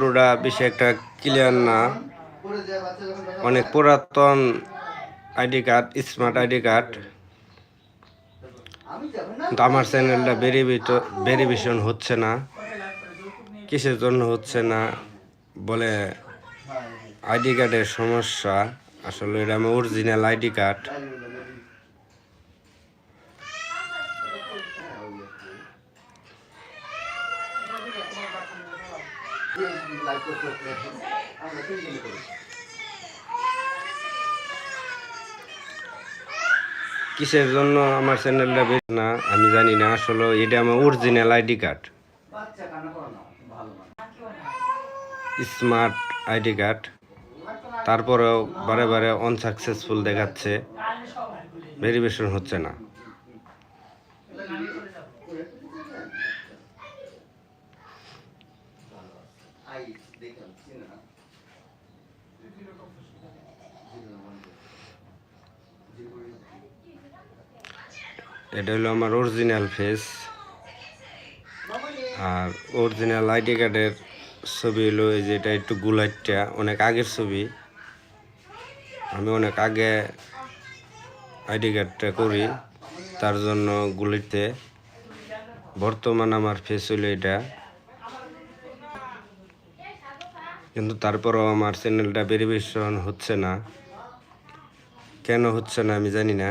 পুরোটা বেশি একটা ক্লিয়ার না। অনেক পুরাতন ID card smart ID card. কিন্তু আমার চ্যানেলটা ভেরিফিকেশন হচ্ছে না। কিসের জন্য হচ্ছে না বলে আইডি কার্ডের সমস্যা। আসলে এটা আমার অরিজিনাল আইডি কার্ড। কিসের জন্য আমার চ্যানেলটা বেশ না? আমি জানি না আসলে এটা আমার original ID card smart ID card তারপরেও বারে বারে অনসাকসেসফুল দেখাচ্ছে। ভেরিফিকেশন হচ্ছে না। এটা হলো আমার অরিজিনাল ফেস আর অরিজিনাল আইডি কার্ডের ছবি হলো এই যে এটা একটু গুলাইটটা, অনেক আগের ছবি। আমি অনেক আগে আইডি কার্ডটা করি, তার জন্য গুলিতে বর্তমান আমার ফেস হলো এটা। কিন্তু তারপরেও আমার চ্যানেলটা ভেরিফিকেশন হচ্ছে না। কেন হচ্ছে না আমি জানি না।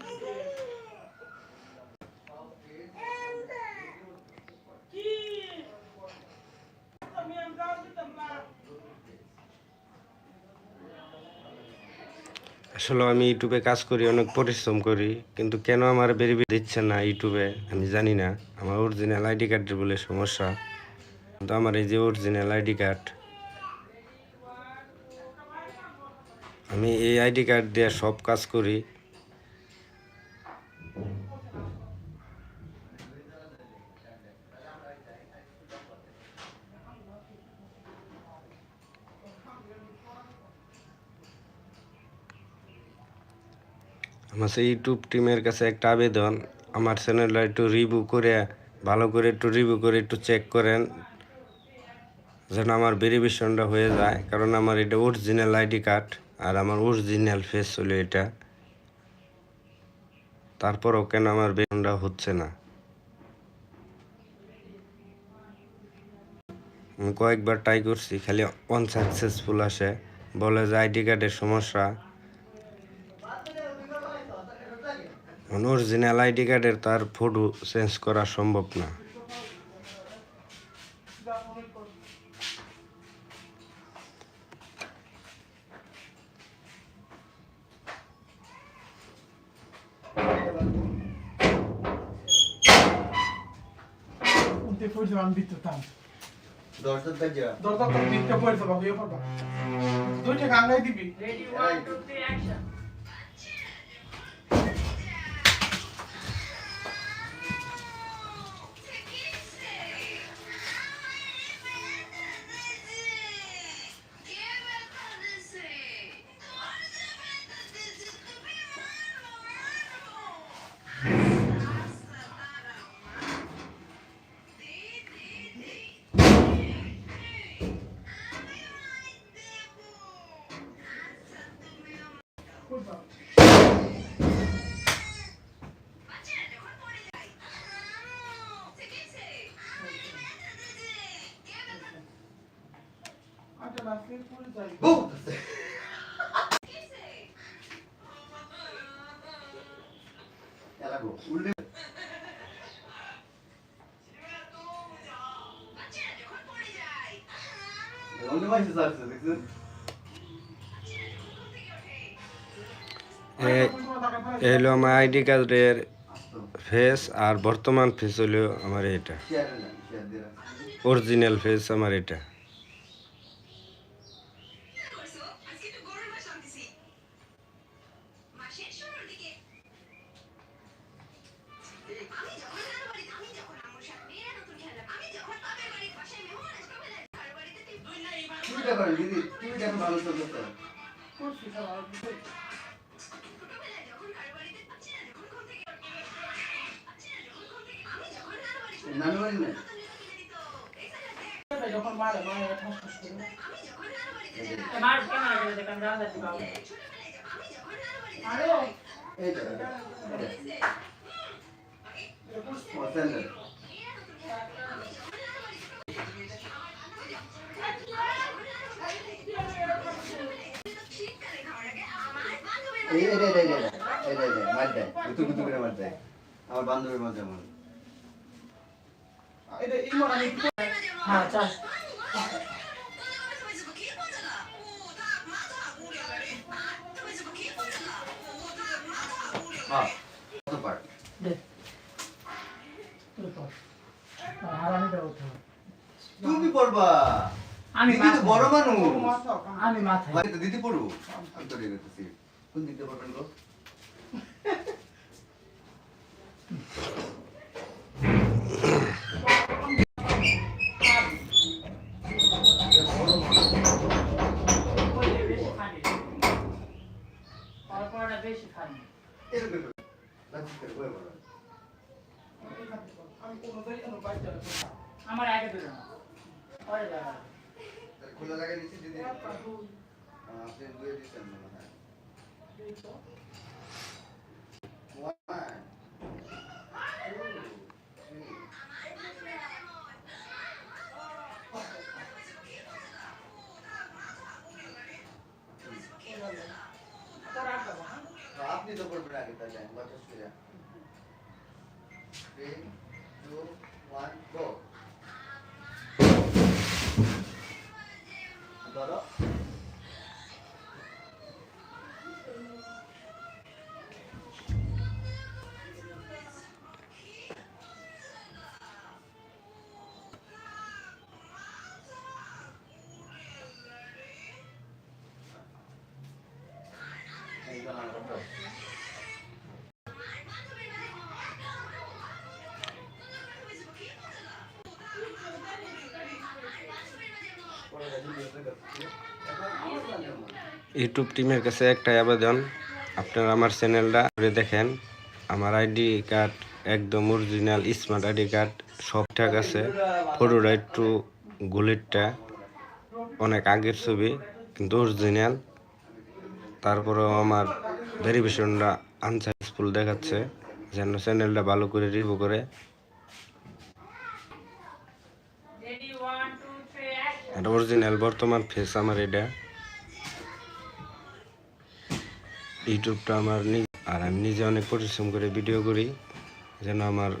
আসলে আমি ইউটিউবে কাজ করি, অনেক পরিশ্রম করি, কিন্তু কেন আমার বেরিয়ে দিচ্ছে না ইউটিউবে, আমি জানি না। আমার অরিজিনাল আইডি কার্ডের বলে সমস্যা। কিন্তু আমার এই যে অরিজিনাল আইডি কার্ড, আমি এই আইডি কার্ড দিয়ে সব কাজ করি। আমার ইউটিউব টিমের কাছে একটা আবেদন। আমার চ্যানেলটা একটু রিভিউ করে, ভালো করে একটু রিভিউ করে একটু চেক করেন, যেন আমার ভেরিফিকেশনটা হয়ে যায়। কারণ আমার এটা অরিজিনাল আইডি কার্ড আর আমার অরিজিনাল ফেস হলো এটা। তারপরও কেন আমার বেতনটা হচ্ছে না? কয়েকবার ট্রাই করছি, খালি অনসাকসেসফুল আসে। বলে যে আইডি কার্ডের সমস্যা। অরিজিনাল আইডি কার্ডের তার ফটো চেঞ্জ করা সম্ভব না Depois. দশটার থেকে দরকার তো দিতে পড়বা দুইটা গাঙ্গাই দিবি Ready, one, two, three, action. লাস্টে পড়ে যাই বলতেছে এলাগো উল্টে অন্য মাইসে চাচ্ছে দেখছেন এ- এই হলো আমার আইডি কার্ডের ফেস আর বর্তমান ফেস হলো আমার এটা। অরিজিনাল ফেস আমার এটা। কেন ভালো করতে নানুবাড়ি না যখন মারে মারে ঠাস ঠাস করে। মার কেন মারে দেখেন রাজা দিবা আরে এই তো হ্যাঁ। পছন্দ এই রে রে রে রে রে রে মার দেয় গুতু গুতু করে মার দেয় আমার বান্ধবীর মধ্যে মন এটা এই মন আমি হ্যাঁ চল হ্যাঁ কত পার দে তোর পার আর আমি দাও তুমি পড়বা আমি দিদি বড় মানুষ আমি মাথায় দিদি পড়ু আমি তো রেগে কোন দিক দিয়ে করবেন গো আমার আগে দেবে না পরে দেবে খোলা লাগে নিচে যদি আপনি দুয়ে দিচ্ছেন মনে হয়। আপনি তো পড়বেন আগে তাহলে বাতাস করে থ্রি টু ওয়ান গো ধরো ইউটিউব টিমের কাছে একটাই আবেদন। আপনারা আমার চ্যানেলটা ঘুরে দেখেন। আমার আইডি কার্ড একদম অরিজিনাল স্মার্ট আইডি কার্ড সব ঠিক আছে। ফটোটা একটু গুলিরটা অনেক আগের ছবি, কিন্তু অরিজিনাল তারপরেও আমার ভেরিফিকেশনটা আনসাকসেসফুল দেখাচ্ছে, যেন চ্যানেলটা ভালো করে রিভিউ করে। রেডি 1 2 3 অ্যাকশন এটা অরিজিনাল বর্তমান ফেস আমার এটা। ইউটিউবটা আমার নিজ আর আমি নিজে অনেক পরিশ্রম করে ভিডিও করি, যেন আমার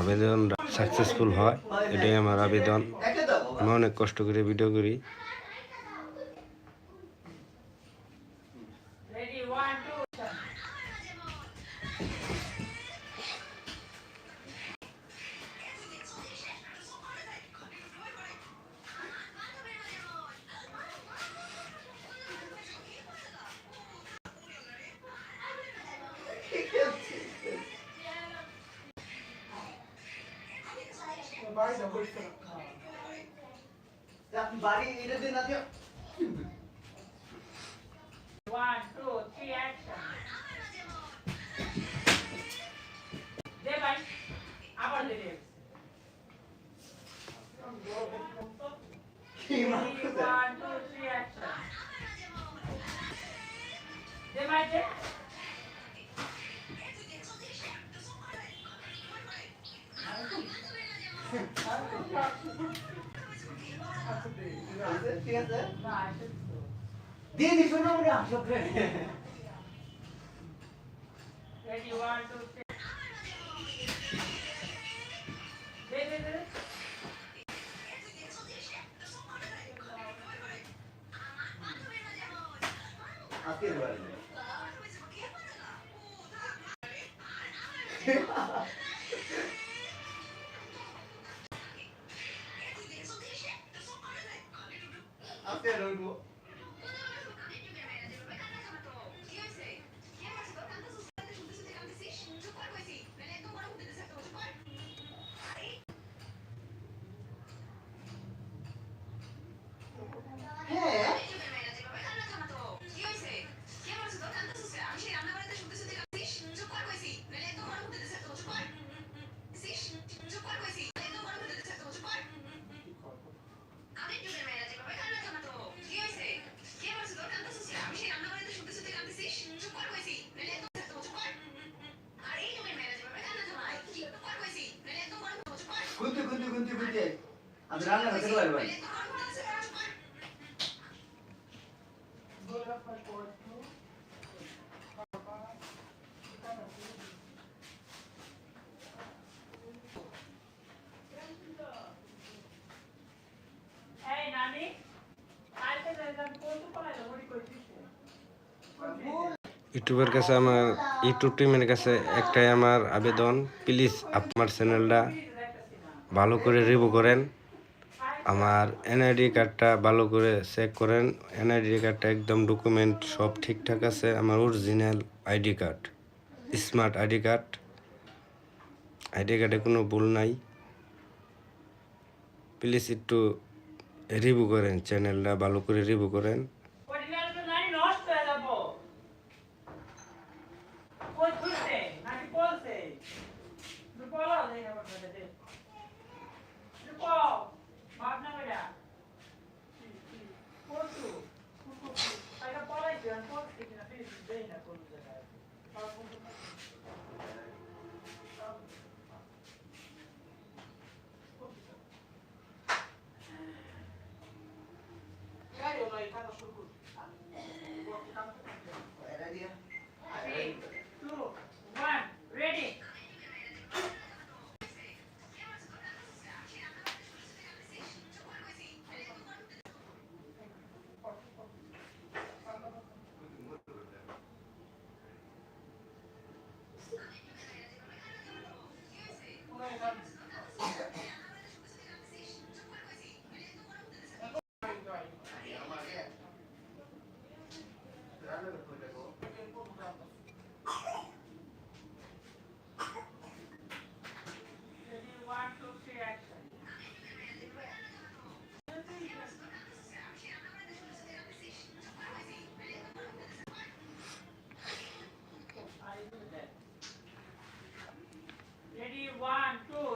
আবেদনটা সাকসেসফুল হয়, এটাই আমার আবেদন। আমি অনেক কষ্ট করে ভিডিও করি। সকলকে বাড়ি এটা দিন না Ready, one, two, three. আজকের বাড়ি আজকে রইব ইউটিউবের কাছে আমার ইউটিউব টিমের কাছে একটাই আমার আবেদন প্লিজ আপনার চ্যানেলটা ভালো করে রিভিউ করেন। আমার এনআইডি কার্ডটা ভালো করে চেক করেন। এনআইডি কার্ডটা একদম ডকুমেন্ট সব ঠিকঠাক আছে। আমার original ID card smart ID card ID কার্ডে কোনো ভুল নাই। প্লিজ একটু রিভিউ করেন চ্যানেলটা ভালো করে রিভিউ করেন। One, two,